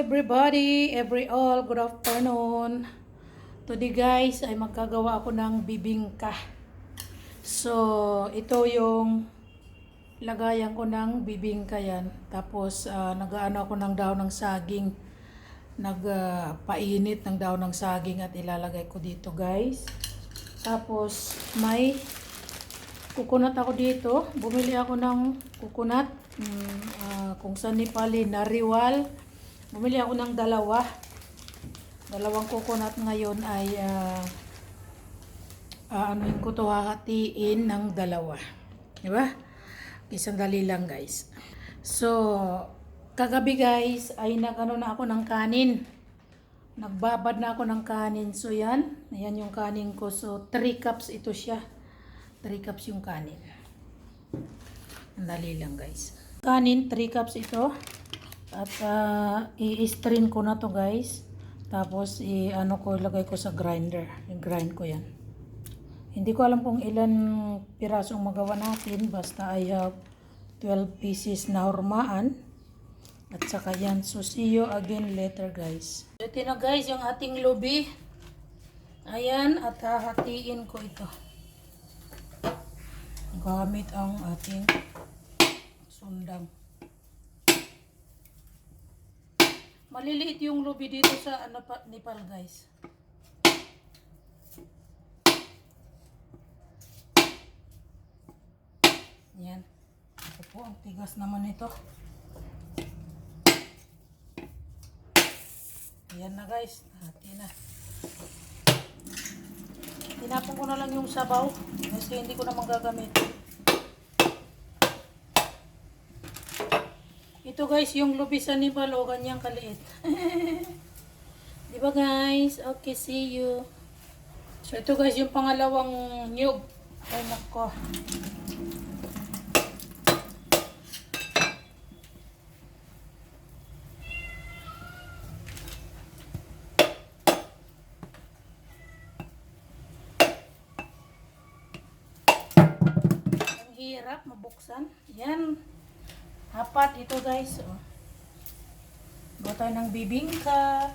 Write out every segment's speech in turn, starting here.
everybody, every all, good afternoon. Today guys ay magkagawa ako ng bibingka. So, ito yung lagayan ko ng bibingka yan. Tapos, ah, nag-ano ako ng daw ng saging. Nagpainit ng daw ng saging at ilalagay ko dito guys. Tapos, may kukunat ako dito. Bumili ako ng kukunat. Mm, ah, kung saan ni Pali, nariwal. Bumili ako ng dalawa. Dalawang kukunat ngayon ay ah, ah, ano yung ko to hahatiin ng dalawa. Di ba? Isang dali lang guys. So, kagabi guys ay nagano na ako ng kanin. Nagbabad na ako ng kanin. So yan, ayan yung kanin ko. So 3 cups ito siya. 3 cups yung kanin. Ang dali lang guys. Kanin, 3 cups ito. At ah, i-strain ko na to guys. Tapos i-ano ko, ilagay ko sa grinder. I-grind ko yan. Hindi ko alam kung ilan pirasong magawa natin. Basta I have 12 pieces na hurmaan. At saka yan. So, see you again later, guys. Ito na, guys, yung ating lubi. Ayan, at hahatiin ko ito. Gamit ang ating Maliliit yung lubi dito sa ano pa, Nepal, guys. Yan. Ito po, ang tigas naman ito. Ayan na guys. Hati na. Tinapon ko na lang yung sabaw. Kasi hindi ko na magagamit. Ito guys, yung lubisan ni Balo, ganyang kaliit. Di ba guys? Okay, see you. So ito guys, yung pangalawang nyug. Ay nako. Ang hirap mabuksan. Yan. Apat ito guys. Oh. Tayo ng bibingka.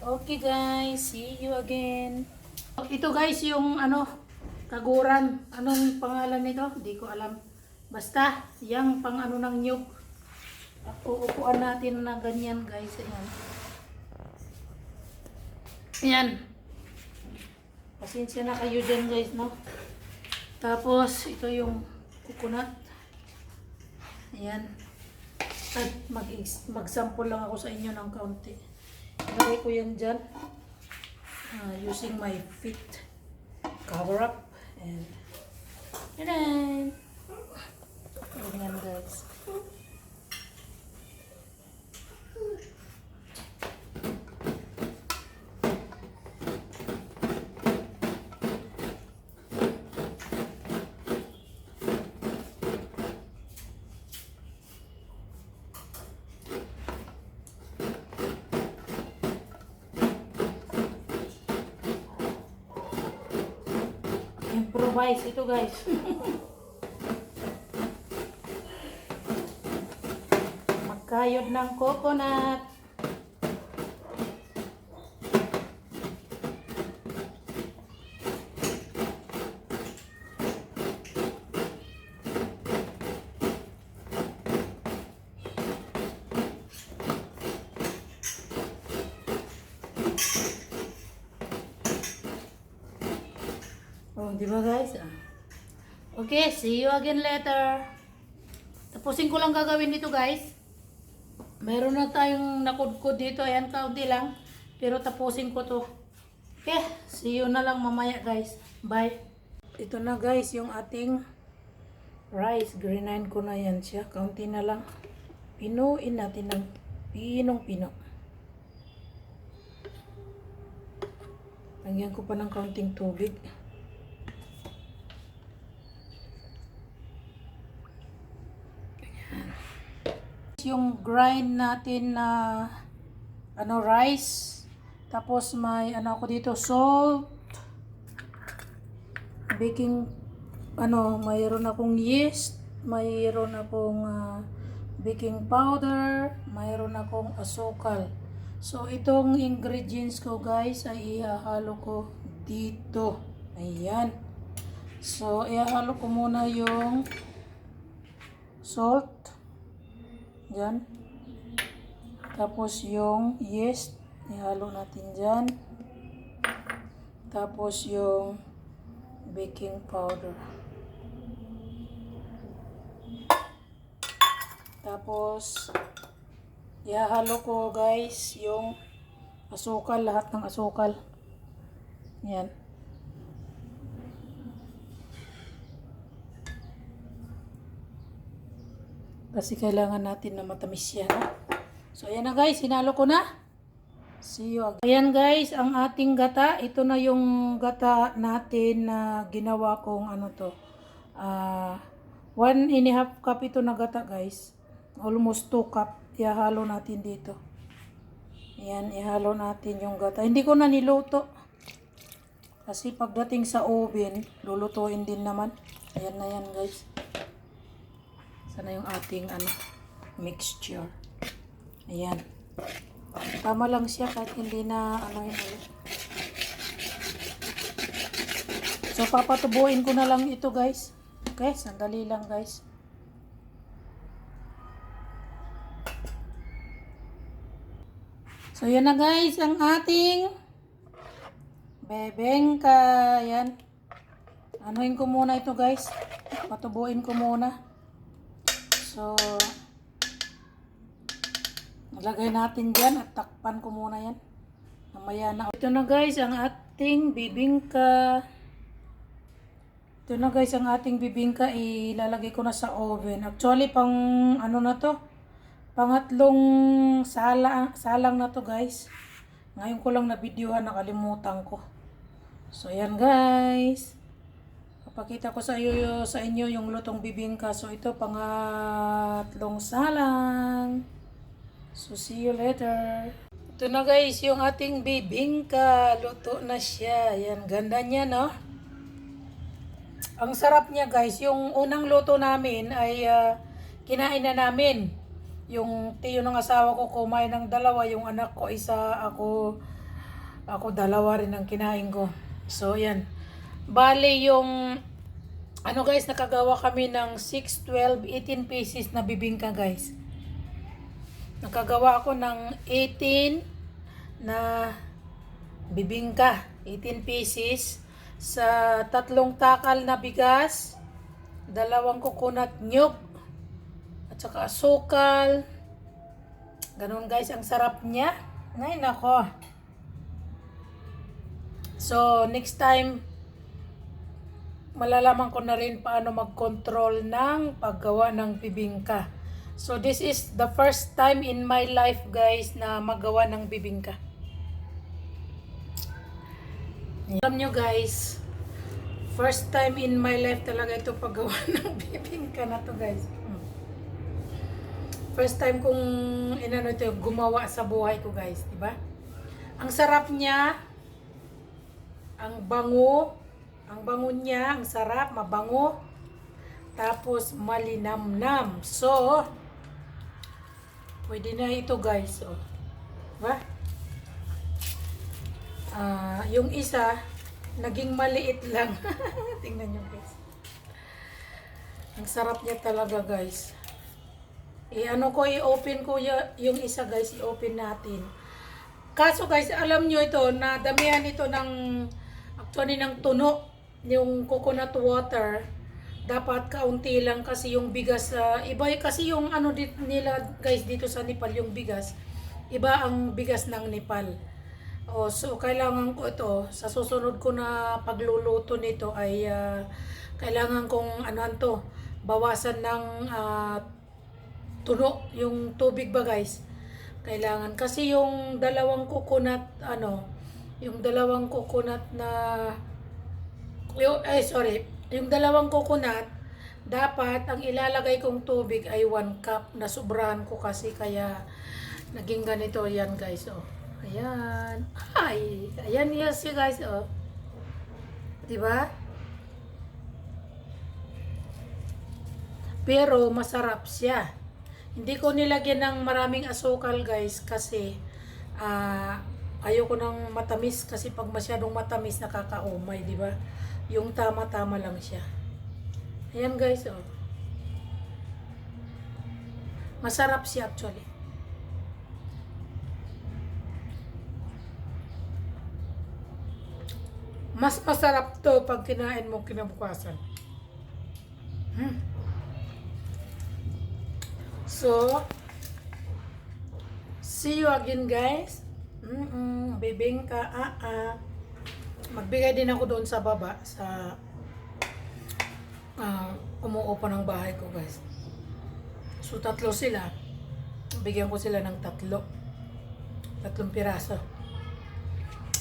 Okay guys, see you again. Ito guys yung ano, kaguran. Anong pangalan nito? Hindi ko alam. Basta, yung pang ano ng nyug. Uupuan natin na ganyan guys. Ayan. Ayan. Pasensya na kayo dyan guys, no? Tapos, ito yung coconut. Ayan. At mag mag-sample lang ako sa inyo ng kaunti. Ilagay ko yan dyan. Ah, using my feet cover up. And, yan Ganyan guys. Improvise ito guys. Magkayod ng coconut. Di ba guys? Ah. Okay, see you again later. Tapusin ko lang gagawin dito guys. Meron na tayong nakudkod dito. Ayan, kaunti lang. Pero tapusin ko to. Okay, see you na lang mamaya guys. Bye. Ito na guys, yung ating rice. Greenine ko na yan siya. Kaunti na lang. Pinuin natin ng pinong-pino. Lagyan ko pa ng kaunting tubig. Yung grind natin na ano rice tapos may ano ako dito salt baking ano mayroon akong yeast mayroon akong ah, baking powder, mayroon akong asukal. So, itong ingredients ko guys ay ihahalo ko dito. Ayan. So, ihahalo ko muna yung salt. Yan. Tapos yung yeast, ihalo natin dyan. Tapos yung baking powder. Tapos, ihahalo ko guys yung asukal, lahat ng asukal. Yan. Kasi kailangan natin na matamis yan. So, ayan na guys, hinalo ko na. See you again. Ayan guys, ang ating gata. Ito na yung gata natin na ginawa kong ano to. Ah, one and a half cup ito na gata guys. Almost two cup. Ihalo natin dito. Ayan, ihalo natin yung gata. Hindi ko na niluto. Kasi pagdating sa oven, lulutuin din naman. Ayan na yan guys. Sana yung ating ano, mixture. Ayan. Tama lang siya kahit hindi na ano yun. So papatubuin ko na lang ito guys. Okay, sandali lang guys. So yan na guys ang ating bebengka. Yan. Anuhin ko muna ito guys. Patubuin ko muna. So, Lagay natin dyan at takpan ko muna yan. Mamaya na. Ito na guys ang ating bibingka. Ito na guys ang ating bibingka. Ilalagay ko na sa oven. Actually pang ano na to. Pangatlong sala, salang na to guys. Ngayon ko lang na videohan nakalimutan ko. So yan guys. Papakita ko sa iyo sa inyo yung lutong bibingka. So ito pangatlong salang. So, see you later. Ito na guys, yung ating bibingka. Luto na siya. Yan, ganda niya, no? Ang sarap niya guys. Yung unang luto namin ay ah, kinain na namin. Yung tiyo ng asawa ko kumain ng dalawa. Yung anak ko isa, ako, ako dalawa rin ang kinain ko. So, yan. Bale, yung ano guys, nakagawa kami ng 6, 12, 18 pieces na bibingka guys. Nakagawa ako ng 18 na bibingka, 18 pieces sa tatlong takal na bigas, dalawang coconut nyug, at saka asukal. Ganun guys, ang sarap niya. Ngay nako. So, next time, malalaman ko na rin paano mag-control ng paggawa ng bibingka. So this is the first time in my life guys na magawa ng bibingka. Alam nyo guys, first time in my life talaga ito paggawa ng bibingka na to guys. Hmm. First time kong inano ito, gumawa sa buhay ko guys, di ba? Ang sarap niya, ang bango, ang bango niya, ang sarap, mabango. Tapos malinamnam. So, Pwede na ito guys. Oh. Diba? Ah, yung isa, naging maliit lang. Tingnan nyo guys. Ang sarap niya talaga guys. Eh ano ko, i-open ko yung isa guys, i-open natin. Kaso guys, alam nyo ito, na damihan ito ng, actually ng tuno, yung coconut water dapat kaunti lang kasi yung bigas sa iba. Kasi yung ano dit, nila guys dito sa Nepal yung bigas iba ang bigas ng Nepal. Oh so kailangan ko ito. Sa susunod ko na pagluluto nito ay ah, kailangan kong ano to bawasan ng ah, tuno yung tubig ba guys? Kailangan. Kasi yung dalawang coconut ano yung dalawang coconut na yung, ay sorry yung dalawang coconut, dapat ang ilalagay kong tubig ay 1 cup na sobrahan ko kasi kaya naging ganito yan guys oh. Ayan. Ay, ayan yes you guys oh. 'Di ba? Pero masarap siya. Hindi ko nilagyan ng maraming asukal guys kasi ah ayoko ng matamis kasi pag masyadong matamis nakakaumay, di ba? Yung tama-tama lang siya. Ayan guys, oh. Masarap siya actually. Mas masarap to pag kinain mo kinabukasan. Hmm. So, see you again guys. Mm-mm, bibingka, ah, ah. Magbigay din ako doon sa baba, sa ah, umuupo ng bahay ko guys. So, tatlo sila. Bigyan ko sila ng tatlo. Tatlong piraso.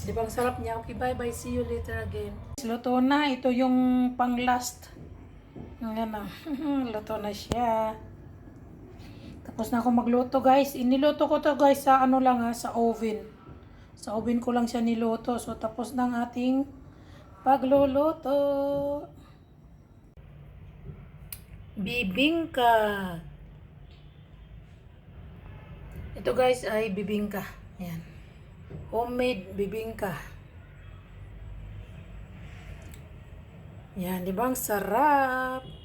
Di ba ang sarap niya? Okay, bye-bye. See you later again. Luto na. Ito yung pang last. Ayan na. Luto na siya. Tapos na ako magluto guys. Iniluto ko to guys sa ano lang ha, sa oven. Sa oven ko lang siya niluto. So tapos ng ating pagluluto. Bibingka. Ito guys ay bibingka. Ayan. Homemade bibingka. Yan, di ba? Ang sarap.